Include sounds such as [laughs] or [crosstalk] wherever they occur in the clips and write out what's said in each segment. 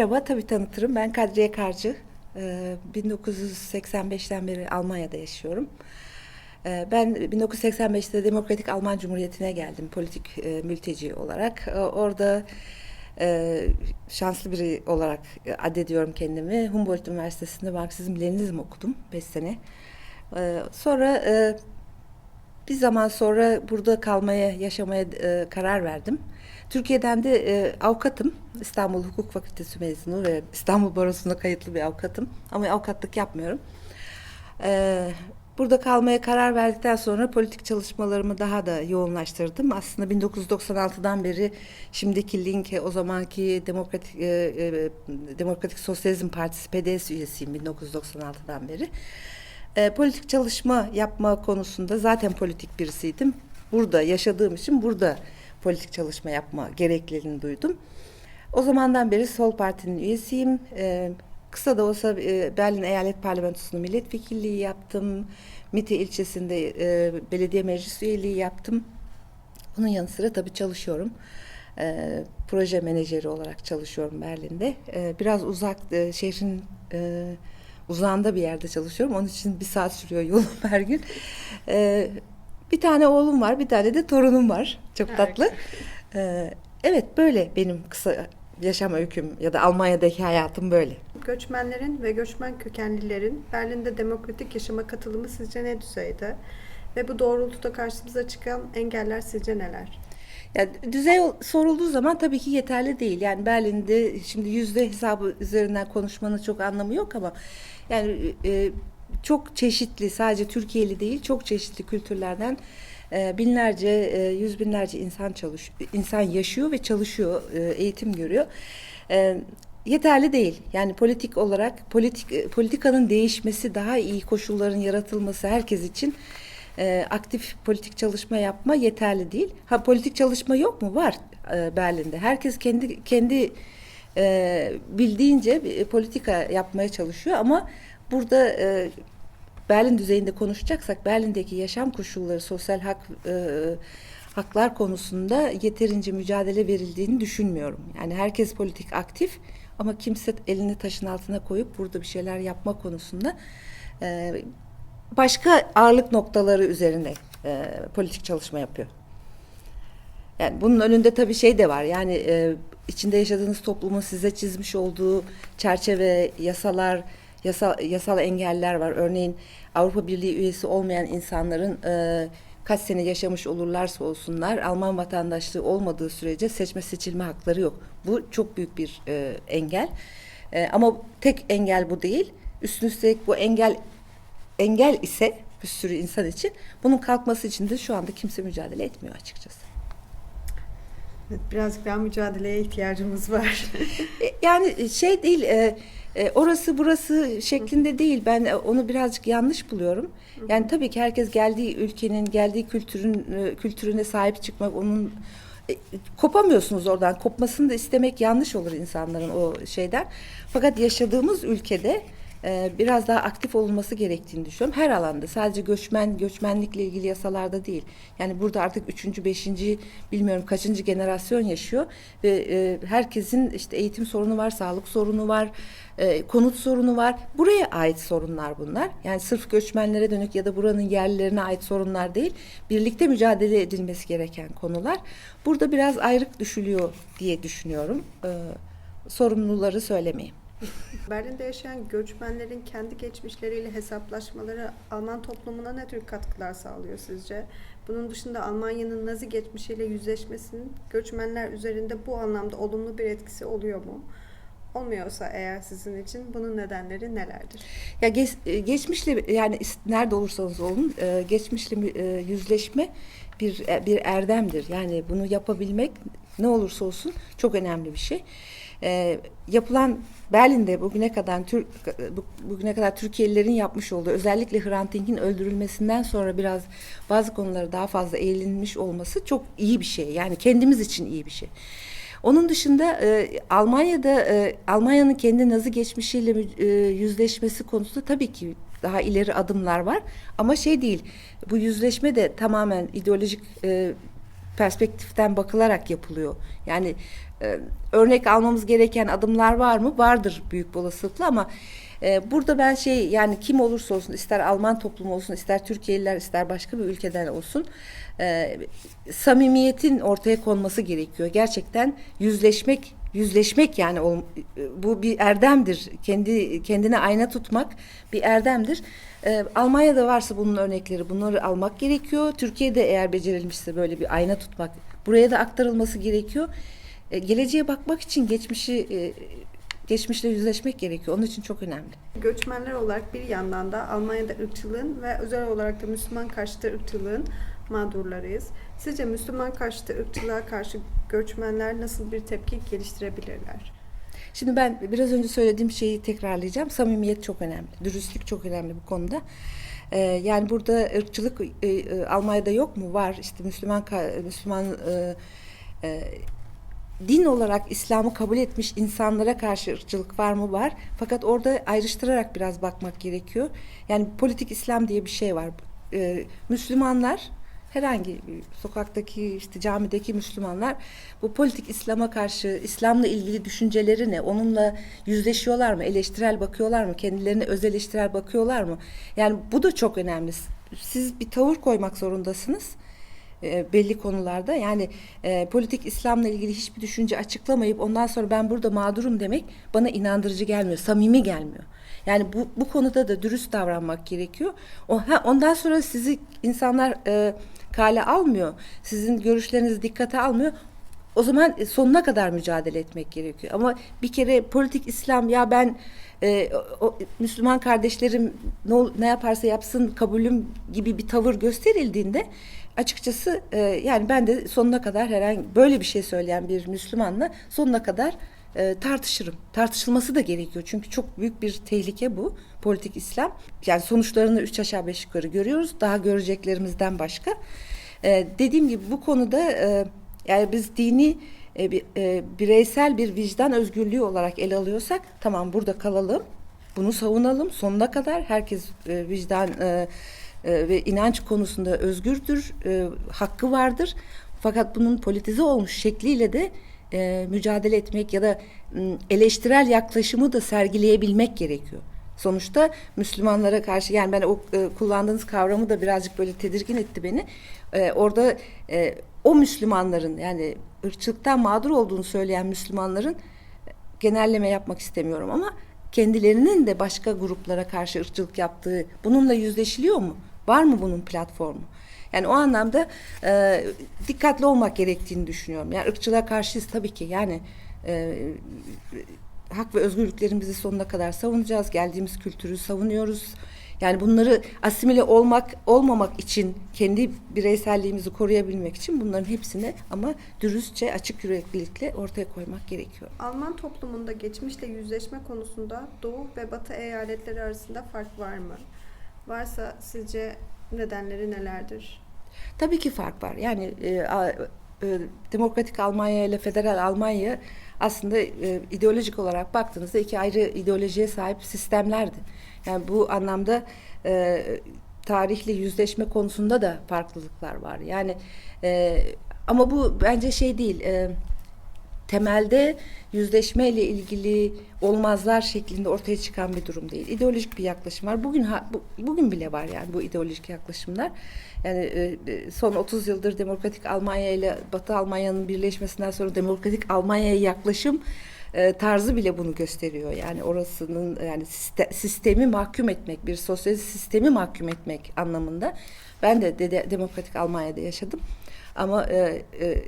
Merhaba, tabii tanıtırım. Ben Kadriye Karcı. Ee, 1985'ten beri Almanya'da yaşıyorum. Ee, Ben 1985'te Demokratik Alman Cumhuriyeti'ne geldim politik e, mülteci olarak. Ee, Orada e, şanslı biri olarak addediyorum kendimi. Humboldt Üniversitesi'nde Marksizm Leninizm okudum 5 sene. Ee, Sonra e, bir zaman sonra burada kalmaya, yaşamaya e, karar verdim. Türkiye'den de e, avukatım. İstanbul Hukuk Fakültesi mezunu ve İstanbul Barosu'na kayıtlı bir avukatım. Ama avukatlık yapmıyorum. E, burada kalmaya karar verdikten sonra politik çalışmalarımı daha da yoğunlaştırdım. Aslında 1996'dan beri şimdiki Linke, o zamanki Demokratik e, e, Demokratik Sosyalizm Partisi PDS üyesiyim 1996'dan beri. E, politik çalışma yapma konusunda zaten politik birisiydim. Burada yaşadığım için burada politik çalışma yapma gerekliliğini duydum. O zamandan beri Sol Parti'nin üyesiyim. E, kısa da olsa e, Berlin Eyalet Parlamentosu'nda milletvekilliği yaptım. Mite ilçesinde e, belediye meclis üyeliği yaptım. Bunun yanı sıra tabii çalışıyorum. E, proje menajeri olarak çalışıyorum Berlin'de. E, biraz uzak, e, şehrin e, uzağında bir yerde çalışıyorum. Onun için bir saat sürüyor yolum [laughs] her gün. E, bir tane oğlum var, bir tane de torunum var. Çok tatlı. E, evet, böyle benim kısa yaşam öyküm ya da Almanya'daki hayatım böyle. Göçmenlerin ve göçmen kökenlilerin Berlin'de demokratik yaşama katılımı sizce ne düzeyde? Ve bu doğrultuda karşımıza çıkan engeller sizce neler? Yani düzey sorulduğu zaman tabii ki yeterli değil. Yani Berlin'de şimdi yüzde hesabı üzerinden konuşmanın çok anlamı yok ama yani e, çok çeşitli sadece Türkiye'li değil çok çeşitli kültürlerden e, binlerce e, yüz binlerce insan çalış insan yaşıyor ve çalışıyor e, eğitim görüyor. Yeterli değil. Yani politik olarak politik politikanın değişmesi daha iyi koşulların yaratılması herkes için aktif politik çalışma yapma yeterli değil. Ha politik çalışma yok mu? Var Berlin'de. Herkes kendi kendi bildiğince politika yapmaya çalışıyor ama burada e, Berlin düzeyinde konuşacaksak Berlin'deki yaşam koşulları, sosyal hak e, haklar konusunda yeterince mücadele verildiğini düşünmüyorum. Yani herkes politik aktif ama kimse elini taşın altına koyup burada bir şeyler yapma konusunda e, başka ağırlık noktaları üzerine e, politik çalışma yapıyor. Yani bunun önünde tabii şey de var. Yani e, içinde yaşadığınız toplumun size çizmiş olduğu çerçeve, yasalar, yasal, yasal engeller var. Örneğin Avrupa Birliği üyesi olmayan insanların e, kaç sene yaşamış olurlarsa olsunlar Alman vatandaşlığı olmadığı sürece seçme seçilme hakları yok. Bu çok büyük bir e, engel. E, ama tek engel bu değil. Üstüne üstelik bu engel engel ise bir sürü insan için bunun kalkması için de şu anda kimse mücadele etmiyor açıkçası. Evet, birazcık daha mücadeleye ihtiyacımız var. E, Yani şey değil, e, e, orası burası şeklinde değil. Ben e, onu birazcık yanlış buluyorum. Yani tabii ki herkes geldiği ülkenin, geldiği kültürün e, kültürüne sahip çıkmak, onun e, kopamıyorsunuz oradan. Kopmasını da istemek yanlış olur insanların o şeyden. Fakat yaşadığımız ülkede biraz daha aktif olunması gerektiğini düşünüyorum. Her alanda sadece göçmen, göçmenlikle ilgili yasalarda değil. Yani burada artık üçüncü, beşinci bilmiyorum kaçıncı generasyon yaşıyor ve e, herkesin işte eğitim sorunu var, sağlık sorunu var, e, konut sorunu var. Buraya ait sorunlar bunlar. Yani sırf göçmenlere dönük ya da buranın yerlilerine ait sorunlar değil. Birlikte mücadele edilmesi gereken konular. Burada biraz ayrık düşülüyor diye düşünüyorum. E, sorumluları söylemeyeyim. [laughs] Berlin'de yaşayan göçmenlerin kendi geçmişleriyle hesaplaşmaları Alman toplumuna ne tür katkılar sağlıyor sizce? Bunun dışında Almanya'nın Nazi geçmişiyle yüzleşmesinin göçmenler üzerinde bu anlamda olumlu bir etkisi oluyor mu? Olmuyorsa eğer sizin için bunun nedenleri nelerdir? Ya geç, e, geçmişle yani nerede olursanız olun e, geçmişle e, yüzleşme bir bir erdemdir. Yani bunu yapabilmek ne olursa olsun çok önemli bir şey. E, yapılan Berlin'de bugüne kadar Türk bu- bugüne kadar Türkiye'lilerin yapmış olduğu özellikle Hrant Dink'in öldürülmesinden sonra biraz bazı konulara daha fazla eğilinmiş olması çok iyi bir şey. Yani kendimiz için iyi bir şey. Onun dışında e, Almanya'da e, Almanya'nın kendi Nazi geçmişiyle e, yüzleşmesi konusunda tabii ki daha ileri adımlar var ama şey değil. Bu yüzleşme de tamamen ideolojik e, perspektiften bakılarak yapılıyor. Yani e, örnek almamız gereken adımlar var mı? Vardır büyük bir olasılıkla ama e, burada ben şey yani kim olursa olsun ister Alman toplumu olsun ister Türkiye'liler ister başka bir ülkeden olsun e, samimiyetin ortaya konması gerekiyor. Gerçekten yüzleşmek yüzleşmek yani bu bir erdemdir. Kendi kendine ayna tutmak bir erdemdir. E, Almanya'da varsa bunun örnekleri bunları almak gerekiyor. Türkiye'de eğer becerilmişse böyle bir ayna tutmak buraya da aktarılması gerekiyor. E, geleceğe bakmak için geçmişi e, geçmişle yüzleşmek gerekiyor. Onun için çok önemli. Göçmenler olarak bir yandan da Almanya'da ırkçılığın ve özel olarak da Müslüman karşıtı ırkçılığın mağdurlarıyız. Sizce Müslüman karşıtı ırkçılığa karşı göçmenler nasıl bir tepki geliştirebilirler? Şimdi ben biraz önce söylediğim şeyi tekrarlayacağım. Samimiyet çok önemli. Dürüstlük çok önemli bu konuda. Ee, yani burada ırkçılık e, e, Almanya'da yok mu? Var. İşte Müslüman Müslüman e, e, din olarak İslam'ı kabul etmiş insanlara karşı ırkçılık var mı? Var. Fakat orada ayrıştırarak biraz bakmak gerekiyor. Yani politik İslam diye bir şey var. Ee, Müslümanlar herhangi sokaktaki işte camideki Müslümanlar bu politik İslam'a karşı İslam'la ilgili düşünceleri ne? Onunla yüzleşiyorlar mı? Eleştirel bakıyorlar mı? Kendilerine öz eleştirel bakıyorlar mı? Yani bu da çok önemli. Siz bir tavır koymak zorundasınız e, belli konularda. Yani e, politik İslam'la ilgili hiçbir düşünce açıklamayıp ondan sonra ben burada mağdurum demek bana inandırıcı gelmiyor, samimi gelmiyor. Yani bu, bu konuda da dürüst davranmak gerekiyor. O, ha, ondan sonra sizi insanlar e, kale almıyor. Sizin görüşlerinizi dikkate almıyor. O zaman e, sonuna kadar mücadele etmek gerekiyor. Ama bir kere politik İslam ya ben e, o, Müslüman kardeşlerim ne, ne yaparsa yapsın kabulüm gibi bir tavır gösterildiğinde açıkçası e, yani ben de sonuna kadar herhangi böyle bir şey söyleyen bir Müslümanla sonuna kadar e, tartışırım. Tartışılması da gerekiyor. Çünkü çok büyük bir tehlike bu politik İslam. Yani sonuçlarını üç aşağı beş yukarı görüyoruz. Daha göreceklerimizden başka. E, dediğim gibi bu konuda e, yani biz dini e, e, bireysel bir vicdan özgürlüğü olarak ele alıyorsak tamam burada kalalım. Bunu savunalım sonuna kadar. Herkes e, vicdan e, e, ve inanç konusunda özgürdür, e, hakkı vardır. Fakat bunun politize olmuş şekliyle de e, mücadele etmek ya da m, eleştirel yaklaşımı da sergileyebilmek gerekiyor. Sonuçta Müslümanlara karşı yani ben o e, kullandığınız kavramı da birazcık böyle tedirgin etti beni. E, orada e, o Müslümanların yani ırkçılıktan mağdur olduğunu söyleyen Müslümanların genelleme yapmak istemiyorum ama kendilerinin de başka gruplara karşı ırkçılık yaptığı bununla yüzleşiliyor mu? Var mı bunun platformu? Yani o anlamda e, dikkatli olmak gerektiğini düşünüyorum. Yani ırkçılığa karşıyız tabii ki. Yani e, hak ve özgürlüklerimizi sonuna kadar savunacağız. Geldiğimiz kültürü savunuyoruz. Yani bunları asimile olmak olmamak için kendi bireyselliğimizi koruyabilmek için bunların hepsini ama dürüstçe açık yüreklilikle ortaya koymak gerekiyor. Alman toplumunda geçmişle yüzleşme konusunda Doğu ve Batı eyaletleri arasında fark var mı? Varsa sizce nedenleri nelerdir? Tabii ki fark var. Yani e, a- e, demokratik Almanya ile federal Almanya aslında e, ideolojik olarak baktığınızda iki ayrı ideolojiye sahip sistemlerdi. Yani bu anlamda e, tarihle yüzleşme konusunda da farklılıklar var. Yani e, ama bu bence şey değil. E, temelde yüzleşme ile ilgili olmazlar şeklinde ortaya çıkan bir durum değil. İdeolojik bir yaklaşım var. Bugün ha- bu- bugün bile var yani bu ideolojik yaklaşımlar. Yani e, e, son 30 yıldır demokratik Almanya ile Batı Almanya'nın birleşmesinden sonra demokratik Almanya'ya yaklaşım e, tarzı bile bunu gösteriyor. Yani orasının yani siste- sistemi mahkum etmek, bir sosyalist sistemi mahkum etmek anlamında. Ben de, de- de- demokratik Almanya'da yaşadım. Ama e, e,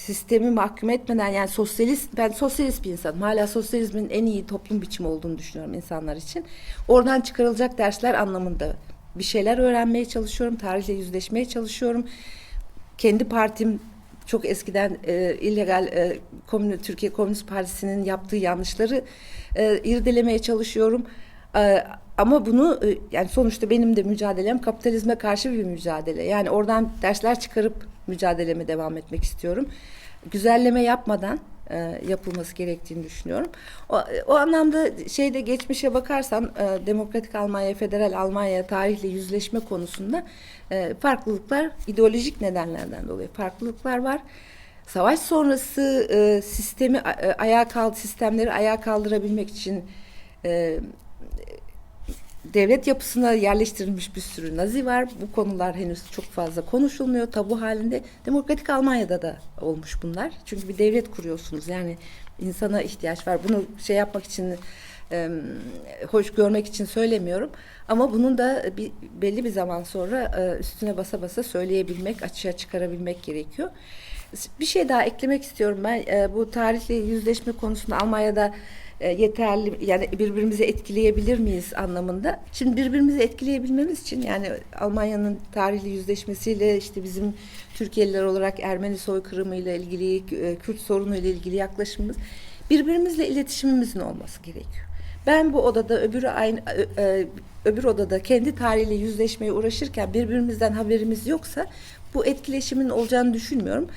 sistemi mahkum etmeden yani sosyalist ben sosyalist bir insanım. Hala sosyalizmin en iyi toplum biçimi olduğunu düşünüyorum insanlar için. Oradan çıkarılacak dersler anlamında bir şeyler öğrenmeye çalışıyorum. Tarihle yüzleşmeye çalışıyorum. Kendi partim çok eskiden e, illegal e, komün, Türkiye Komünist Partisi'nin yaptığı yanlışları e, irdelemeye çalışıyorum. E, ama bunu e, yani sonuçta benim de mücadelem kapitalizme karşı bir mücadele. Yani oradan dersler çıkarıp mücadeleme devam etmek istiyorum. Güzelleme yapmadan e, yapılması gerektiğini düşünüyorum. O, o anlamda şeyde geçmişe bakarsan e, demokratik Almanya, federal Almanya tarihle yüzleşme konusunda e, farklılıklar ideolojik nedenlerden dolayı farklılıklar var. savaş sonrası e, sistemi e, ayağa kaldı sistemleri ayağa kaldırabilmek için e, devlet yapısına yerleştirilmiş bir sürü nazi var. Bu konular henüz çok fazla konuşulmuyor. Tabu halinde. Demokratik Almanya'da da olmuş bunlar. Çünkü bir devlet kuruyorsunuz. Yani insana ihtiyaç var. Bunu şey yapmak için hoş görmek için söylemiyorum. Ama bunun da bir, belli bir zaman sonra e, üstüne basa basa söyleyebilmek, açığa çıkarabilmek gerekiyor. Bir şey daha eklemek istiyorum ben. E, bu tarihle yüzleşme konusunda Almanya'da e, yeterli yani birbirimizi etkileyebilir miyiz anlamında. Şimdi birbirimizi etkileyebilmemiz için yani Almanya'nın tarihli yüzleşmesiyle işte bizim Türkiye'liler olarak Ermeni soykırımıyla ilgili, e, Kürt sorunuyla ilgili yaklaşımımız birbirimizle iletişimimizin olması gerekiyor. Ben bu odada öbürü aynı ö- öbür odada kendi tarihiyle yüzleşmeye uğraşırken birbirimizden haberimiz yoksa bu etkileşimin olacağını düşünmüyorum.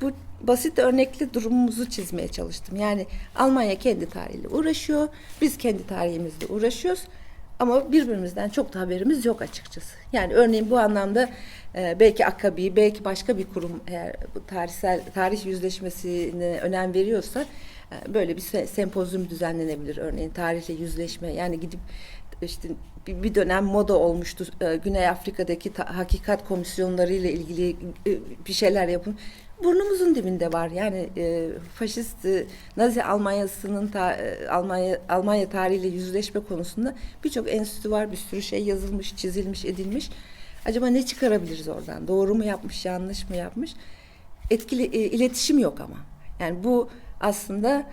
Bu basit örnekli durumumuzu çizmeye çalıştım. Yani Almanya kendi tarihiyle uğraşıyor, biz kendi tarihimizle uğraşıyoruz. Ama birbirimizden çok da haberimiz yok açıkçası. Yani örneğin bu anlamda e, belki Akabi, belki başka bir kurum eğer bu tarihsel tarih yüzleşmesine önem veriyorsa e, böyle bir se- sempozyum düzenlenebilir. Örneğin tarihle yüzleşme yani gidip işte bir dönem moda olmuştu. E, Güney Afrika'daki hakikat komisyonları ile ilgili e, bir şeyler yapın. Burnumuzun dibinde var. Yani e, faşist e, Nazi Almanyası'nın ta- e, Almanya Almanya tarihiyle yüzleşme konusunda birçok enstitü var. Bir sürü şey yazılmış, çizilmiş, edilmiş. Acaba ne çıkarabiliriz oradan? Doğru mu yapmış, yanlış mı yapmış? Etkili e, iletişim yok ama. Yani bu aslında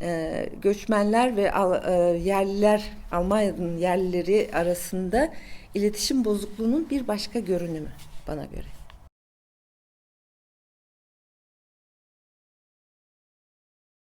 e, göçmenler ve al- e, yerliler, Almanya'nın yerlileri arasında iletişim bozukluğunun bir başka görünümü bana göre.